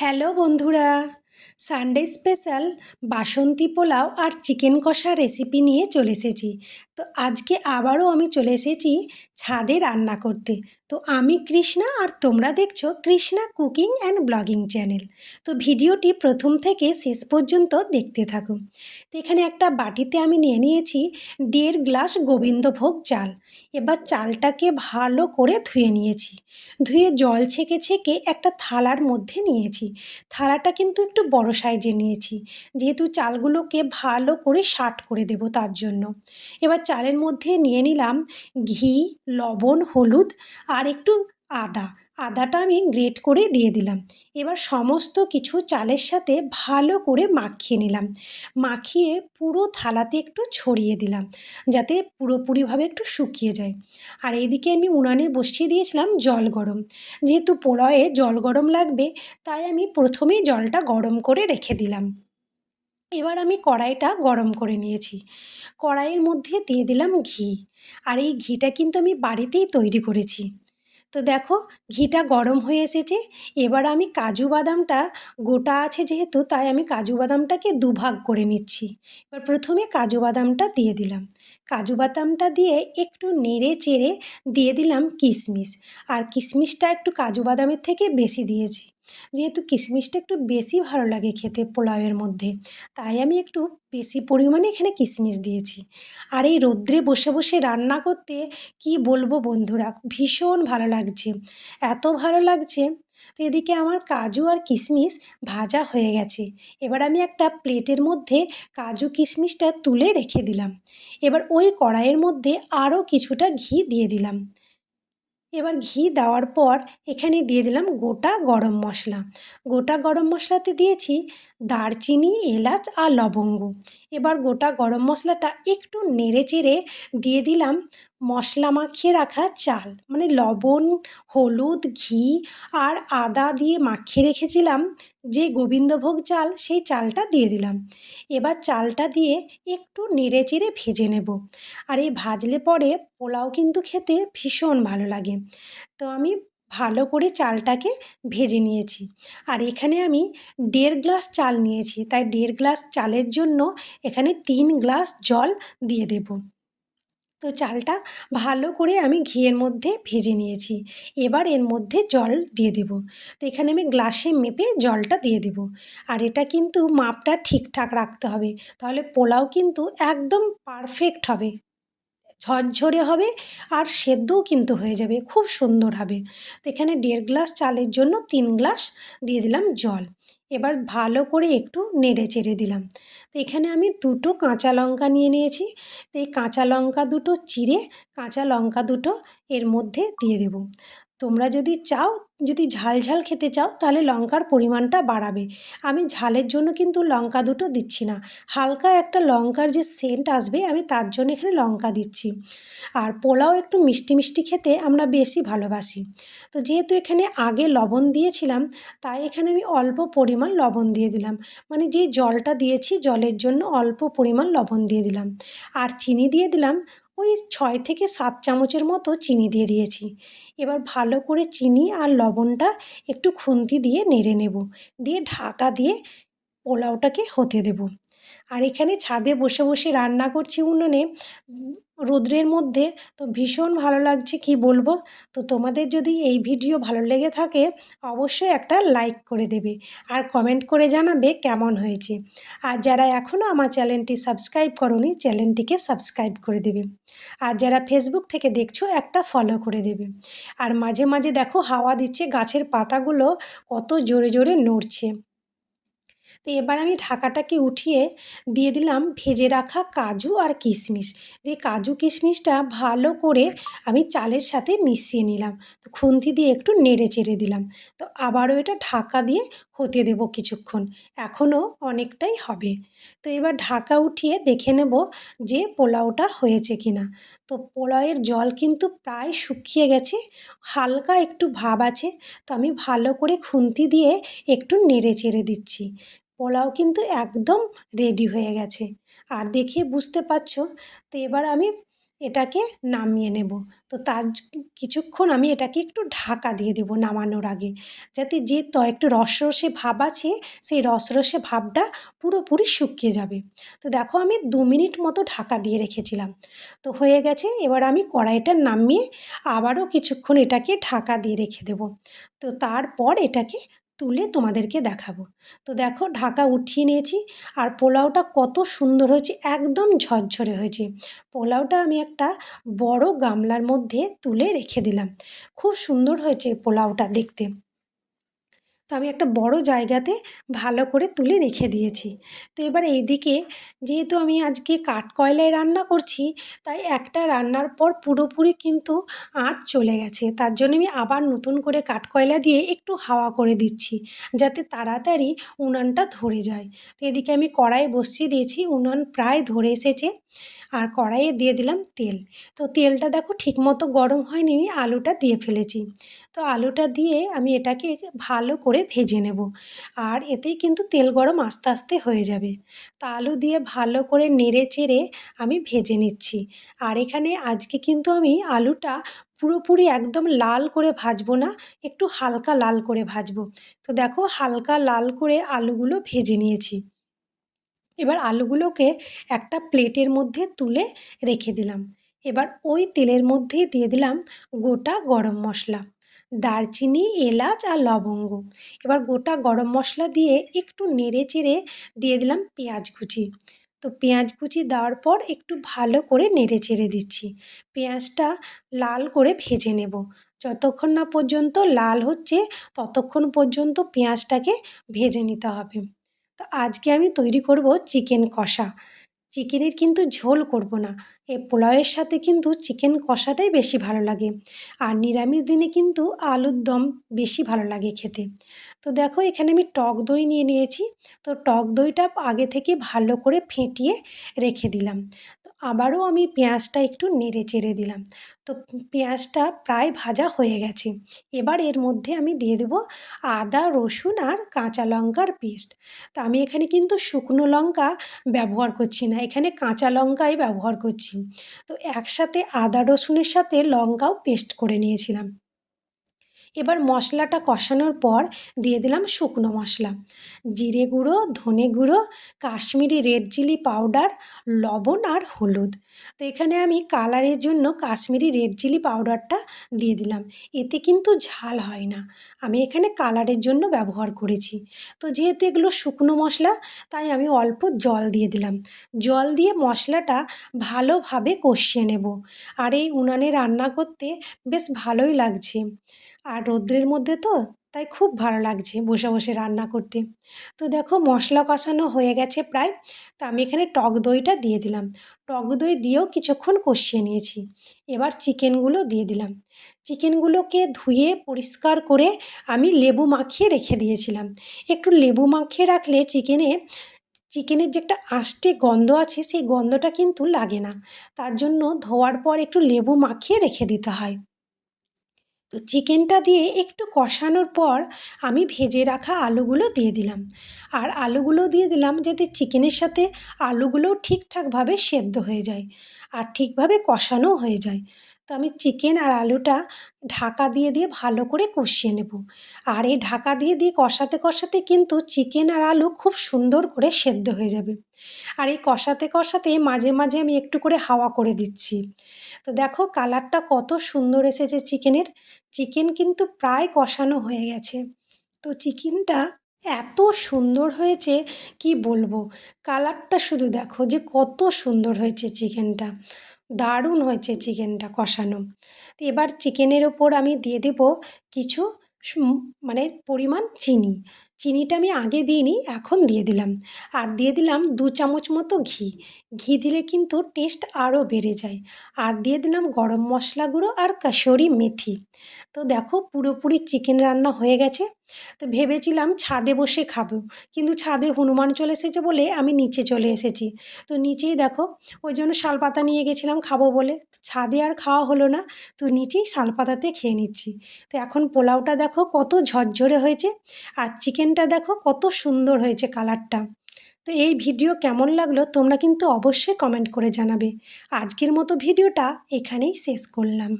Hello বন্ধুরা Sunday special বাসন্তী পোলাও আর chicken কষা রেসিপি নিয়ে চলে এসেছি। তো আজকে আবারও আমি চলে এসেছি ছাদে রান্না করতে। তো আমি কৃষ্ণা আর তোমরা দেখছ Krishna cooking and blogging channel. তো ভিডিওটি প্রথম থেকে শেষ পর্যন্ত দেখতে থাকো। তো এখানে একটা বাটিতে আমি নিয়ে নিয়েছি দেড় গ্লাস গোবিন্দভোগ চাল। এবার চালটাকে ভালো করে ধুয়ে নিয়েছি। ধুয়ে জল ছেঁকে ছেঁকে একটা থালার মধ্যে নিয়েছি। থালাটা কিন্তু একটু বড় সাইজে নিয়েছি। যেহেতু চালগুলোকে ভালো করে শার্ট করে দেব তার জন্য। এবার চালের মধ্যে নিয়ে নিলাম ঘি, লবণ, হলুদ আর একটু আদা। আদাটা আমি গ্রেট করে দিয়ে দিলাম। এবার সমস্ত কিছু চালের সাথে ভালো করে মাখিয়ে নিলাম। মাখিয়ে পুরো থালাতে একটু ছড়িয়ে দিলাম যাতে পুরোপুরিভাবে একটু শুকিয়ে যায়। আর এইদিকে আমি উনানে বসিয়ে দিয়েছিলাম জল গরম। যেহেতু পোলাওয়ে জল গরম লাগবে, তাই আমি প্রথমেই জলটা গরম করে রেখে দিলাম। এবার আমি কড়াইটা গরম করে নিয়েছি। কড়াইয়ের মধ্যে দিয়ে দিলাম ঘি। আর এই ঘিটা কিন্তু আমি বাড়িতেই তৈরি করেছি। তো দেখো, ঘিটা গরম হয়ে এসেছে। এবার আমি কাজু বাদামটা, গোটা আছে যেহেতু, তাই আমি কাজু বাদামটাকে দুভাগ করে নিচ্ছি। এবার প্রথমে কাজু বাদামটা দিয়ে দিলাম। কাজু বাদামটা দিয়ে একটু নেড়ে চেড়ে দিয়ে দিলাম কিশমিশ। আর কিশমিশটা একটু কাজু বাদামের থেকে বেশি দিয়েছি। যেহেতু কিশমিশটা একটু বেশি ভালো লাগে খেতে পোলাওয়ের মধ্যে, তাই আমি একটু বেশি পরিমাণে এখানে কিশমিশ দিয়েছি। আর এই রৌদ্রে বসে বসে রান্না করতে কি বলব বন্ধুরা, ভীষণ ভালো লাগছে, এত ভালো লাগছে। তো এদিকে আমার কাজু আর কিশমিশ ভাজা হয়ে গেছে, এবার আমি একটা প্লেটের মধ্যে কাজু কিশমিশটা তুলে রেখে দিলাম। এবার ওই কড়াইয়ের মধ্যে আরও কিছুটা ঘি দিয়ে দিলাম। এবার ঘি দেওয়ার পর এখানে দিয়ে দিলাম গোটা গরম মশলা। গোটা গরম মশলাতে দিয়েছি দারচিনি, এলাচ আর লবঙ্গ। এবার গোটা গরম মশলাটা একটু নেড়ে চেড়ে দিয়ে দিলাম মশলা মাখিয়ে রাখা চাল। মানে লবণ, হলুদ, ঘি আর আদা দিয়ে মাখিয়ে রেখেছিলাম যে গোবিন্দভোগ চাল, সেই চালটা দিয়ে দিলাম। এবার চালটা দিয়ে একটু নেড়ে চেড়ে ভেজে নেব। আর এই ভাজলে পরে পোলাও কিন্তু খেতে ভীষণ ভালো লাগে। তো আমি ভালো করে চালটাকে ভেজে নিয়েছি। আর এখানে আমি দেড় গ্লাস চাল নিয়েছি। তাই দেড় গ্লাস চালের জন্য এখানে তিন গ্লাস জল দিয়ে দেবো। তো চালটা ভালো করে আমি ঘিয়ের মধ্যে ভেজে নিয়েছি। এবার এর মধ্যে জল দিয়ে দেব। তো এখানে আমি গ্লাসে মেপে জলটা দিয়ে দেব। আর এটা কিন্তু মাপটা ঠিকঠাক রাখতে হবে। তাহলে পোলাও কিন্তু একদম পারফেক্ট হবে। ঝরঝরে হবে আর সেদ্ধও কিন্তু হয়ে যাবে। খুব সুন্দর হবে। তো এখানে দেড় গ্লাস চালের জন্য তিন গ্লাস দিয়ে দিলাম জল। এবার ভালো করে একটু নেড়ে চেড়ে দিলাম। তো এখানে আমি দুটো কাঁচা লঙ্কা নিয়ে নিয়েছি। তো এই কাঁচা লঙ্কা দুটো চিড়ে, কাঁচা লঙ্কা দুটো এর মধ্যে দিয়ে দেবো। তোমরা যদি চাও, যদি ঝাল ঝাল খেতে চাও, তাহলে লঙ্কার পরিমাণটা বাড়াবে। আমি ঝালের জন্য কিন্তু লঙ্কা দুটো দিচ্ছি না। হালকা একটা লঙ্কার যে সেন্ট আসবে, আমি তার জন্য এখানে লঙ্কা দিচ্ছি। আর পোলাও একটু মিষ্টি মিষ্টি খেতে আমরা বেশি ভালোবাসি। তো যেহেতু এখানে আগে লবণ দিয়েছিলাম, তাই এখানে আমি অল্প পরিমাণ লবণ দিয়ে দিলাম। মানে যে জলটা দিয়েছি, জলের জন্য অল্প পরিমাণ লবণ দিয়ে দিলাম। আর চিনি দিয়ে দিলাম ওই ছয় থেকে সাত চামচের মতো চিনি দিয়ে দিয়েছি। এবার ভালো করে চিনি আর লবণটা একটু খুন্তি দিয়ে নেড়ে নেব। দিয়ে ঢাকা দিয়ে পোলাওটাকে হতে দেব। আর এখানে ছাদে বসে বসে রান্না করছি উনুনে। রৌদ্রের মধ্যে তো ভীষণ ভালো লাগছে, কি বলব? তো তোমাদের যদি এই ভিডিও ভালো লেগে থাকে, অবশ্যই একটা লাইক করে দেবে আর কমেন্ট করে জানাবে কেমন হয়েছে। আর যারা এখনও আমার চ্যানেলটি সাবস্ক্রাইব করনি, চ্যানেলটিকে সাবস্ক্রাইব করে দেবে। আর যারা ফেসবুক থেকে দেখছ, একটা ফলো করে দেবে। আর মাঝে মাঝে দেখো হাওয়া দিচ্ছে, গাছের পাতাগুলো কত জোরে জোরে নড়ছে। তো এবার আমি ঢাকাটাকে উঠিয়ে দিয়ে দিলাম ভেজে রাখা কাজু আর কিশমিশ। দিয়ে কাজু, কিশমিশটা ভালো করে আমি চালের সাথে মিশিয়ে নিলাম। তো খুন্তি দিয়ে একটু নেড়ে চেড়ে দিলাম। তো আবারও এটা ঢাকা দিয়ে হতে দেবো কিছুক্ষণ। এখনও অনেকটাই হবে। তো এবার ঢাকা উঠিয়ে দেখে নেব যে পোলাওটা হয়েছে কিনা। তো পোলাওয়ের জল কিন্তু প্রায় শুকিয়ে গেছে, হালকা একটু ভাব আছে। তো আমি ভালো করে খুন্তি দিয়ে একটু নেড়ে চেড়ে দিচ্ছি। পোলাও কিন্তু একদম রেডি হয়ে গেছে। আর দেখে বুঝতে পারছ, তো এবার আমি এটাকে নামিয়ে নেব। তো তার কিছুক্ষণ আমি এটাকে একটু ঢাকা দিয়ে দেবো নামানোর আগে। যাতে যে ত, একটু রসরসে ভাব আছে, সেই রসরসে ভাবটা পুরোপুরি শুকিয়ে যাবে। তো দেখো আমি দু মিনিট মতো ঢাকা দিয়ে রেখেছিলাম। তো হয়ে গেছে, এবার আমি কড়াইটা নামিয়ে আবারও কিছুক্ষণ এটাকে ঢাকা দিয়ে রেখে দেবো। তো তারপর এটাকে তুলে তোমাদেরকে দেখাবো। তো দেখো, ঢাকা উঠিয়ে নিয়েছি আর পোলাওটা কত সুন্দর হয়েছে, একদম ঝরঝরে হয়েছে। পোলাওটা আমি একটা বড় গামলার মধ্যে তুলে রেখে দিলাম। খুব সুন্দর হয়েছে পোলাওটা দেখতে। তো আমি একটা বড় জায়গাতে ভালো করে তুলে রেখে দিয়েছি। তো এবার এইদিকে যেহেতু আমি আজকে কাঠকয়লায় রান্না করছি, তাই একটা রান্নার পর পুরোপুরি কিন্তু আঁচ চলে গেছে। তার জন্য আমি আবার নতুন করে কাঠকয়লা দিয়ে একটু হাওয়া করে দিচ্ছি, যাতে তাড়াতাড়ি উনানটা ধরে যায়। তো এদিকে আমি কড়াই বসিয়ে দিয়েছি, উনান প্রায় ধরে এসেছে। আর কড়াইয়ে দিয়ে দিলাম তেল। তো তেলটা দেখো ঠিকমতো গরম হয়নি, আমি আলুটা দিয়ে ফেলেছি। তো আলুটা দিয়ে আমি এটাকে ভালো করে ভেজে নেব। আর এতেই কিন্তু তেল গরম আস্তে আস্তে হয়ে যাবে। তা আলু দিয়ে ভালো করে নেড়ে চেড়ে আমি ভেজে নিচ্ছি। আর এখানে আজকে কিন্তু আমি আলুটা পুরোপুরি একদম লাল করে ভাজবো না, একটু হালকা লাল করে ভাজবো। তো দেখো হালকা লাল করে আলুগুলো ভেজে নিয়েছি। এবার আলুগুলোকে একটা প্লেটের মধ্যে তুলে রেখে দিলাম। এবার ওই তেলের মধ্যেই দিয়ে দিলাম গোটা গরম মশলা, দারচিনি, এলাচ আর লবঙ্গ। এবার গোটা গরম মশলা দিয়ে একটু নেড়ে চেড়ে দিয়ে দিলাম পেঁয়াজ কুচি। তো পেঁয়াজ কুচি দেওয়ার পর একটু ভালো করে নেড়ে চেড়ে দিচ্ছি। পেঁয়াজটা লাল করে ভেজে নেব। যতক্ষণ না পর্যন্ত লাল হচ্ছে, ততক্ষণ পর্যন্ত পেঁয়াজটাকে ভেজে নিতে হবে। তো আজকে আমি তৈরি করব চিকেন কষা। চিকেনের কিন্তু ঝোল করব না। এ পোলাওয়ের সাথে কিন্তু চিকেন কষাটাই বেশি ভালো লাগে। আর নিরামিষ দিনে কিন্তু আলুর দম বেশি ভালো লাগে খেতে। তো দেখো এখানে আমি টক দই নিয়ে নিয়েছি। তো টক দইটা আগে থেকে ভালো করে ফেটিয়ে রেখে দিলাম। আবারও আমি পেঁয়াজটা একটু নেড়ে চেড়ে দিলাম। তো পেঁয়াজটা প্রায় ভাজা হয়ে গেছে। এবার এর মধ্যে আমি দিয়ে দেবো আদা, রসুন আর কাঁচা লঙ্কার পেস্ট। তো আমি এখানে কিন্তু শুকনো লঙ্কা ব্যবহার করছি না, এখানে কাঁচা লঙ্কাই ব্যবহার করছি। তো একসাথে আদা, রসুনের সাথে লঙ্কাও পেস্ট করে নিয়েছিলাম। এবার মশলাটা কষানোর পর দিয়ে দিলাম শুকনো মশলা। জিরে গুঁড়ো, ধনে গুঁড়ো, কাশ্মীরি রেড চিলি পাউডার, লবণ আর হলুদ। তো এখানে আমি কালারের জন্য কাশ্মীরি রেড চিলি পাউডারটা দিয়ে দিলাম। এতে কিন্তু ঝাল হয় না। আমি এখানে কালারের জন্য ব্যবহার করেছি। তো যেহেতু এগুলো শুকনো মশলা, তাই আমি অল্প জল দিয়ে দিলাম। জল দিয়ে মশলাটা ভালোভাবে কষিয়ে নেব। আর এই উনানে রান্না করতে বেশ ভালোই লাগছে। আর রৌদ্রের মধ্যে তো, তাই খুব ভালো লাগছে বসে বসে রান্না করতে। তো দেখো মশলা কষানো হয়ে গেছে প্রায়, তো আমি এখানে টক দইটা দিয়ে দিলাম। টক দই দিয়েও কিছুক্ষণ কষিয়ে নিয়েছি। এবার চিকেনগুলো দিয়ে দিলাম। চিকেনগুলোকে ধুয়ে পরিষ্কার করে আমি লেবু মাখিয়ে রেখে দিয়েছিলাম। একটু লেবু মাখিয়ে রাখলে চিকেনে, চিকেনের যে একটা আষ্টে গন্ধ আছে সেই গন্ধটা কিন্তু লাগে না। তার জন্য ধোয়ার পর একটু লেবু মাখিয়ে রেখে দিতে হয়। তো চিকেনটা দিয়ে একটু কষানোর পর আমি ভেজে রাখা আলুগুলো দিয়ে দিলাম। আর আলুগুলো দিয়ে দিলাম যাতে চিকেনের সাথে আলুগুলোও ঠিকঠাকভাবে সেদ্ধ হয়ে যায় আর ঠিকভাবে কষানো হয়ে যায়। তো আমি চিকেন আর আলুটা ঢাকা দিয়ে দিয়ে ভালো করে কষিয়ে নেব। আর এই ঢাকা দিয়ে দিয়ে কষাতে কষাতে কিন্তু চিকেন আর আলু খুব সুন্দর করে সেদ্ধ হয়ে যাবে। আর এই কষাতে কষাতে মাঝে মাঝে আমি একটু করে হাওয়া করে দিচ্ছি। তো দেখো কালারটা কত সুন্দর এসেছে চিকেনের চিকেন কিন্তু প্রায় কষানো হয়ে গেছে। তো চিকেনটা এত সুন্দর হয়েছে, কি বলব? কালারটা শুধু দেখো যে কত সুন্দর হয়েছে চিকেনটা দারুণ হয়েছে চিকেনটা কষানো। তো এবার চিকেনের ওপর আমি দিয়ে দেবো কিছু মানে পরিমাণ চিনি। চিনিটা আমি আগে দিইনি, এখন দিয়ে দিলাম। আর দিয়ে দিলাম দু চামচ মতো ঘি। ঘি দিলে কিন্তু টেস্ট আরও বেড়ে যায়। আর দিয়ে দিলাম গরম মশলা গুঁড়ো আর কাসুরি মেথি। তো দেখো পুরোপুরি চিকেন রান্না হয়ে গেছে। তো ভেবেছিলাম ছাদে বসে খাব। কিন্তু ছাদে হনুমান চলে এসেছে বলে আমি নিচে চলে এসেছি। তো নিচেই দেখো, ওই জন্য শালপাতা নিয়ে গেছিলাম খাব বলে। ছাদে আর খাওয়া হলো না, তো নিচেই শালপাতাতে খেয়ে নিচ্ছি। তো এখন পোলাওটা দেখো কত ঝরঝরে হয়েছে, আর চিকেনটা দেখো কত সুন্দর হয়েছে কালারটা। তো এই ভিডিও কেমন লাগল তোমরা কিন্তু অবশ্যই কমেন্ট করে জানাবে। আজকের মতো ভিডিওটা এখানেই শেষ করলাম।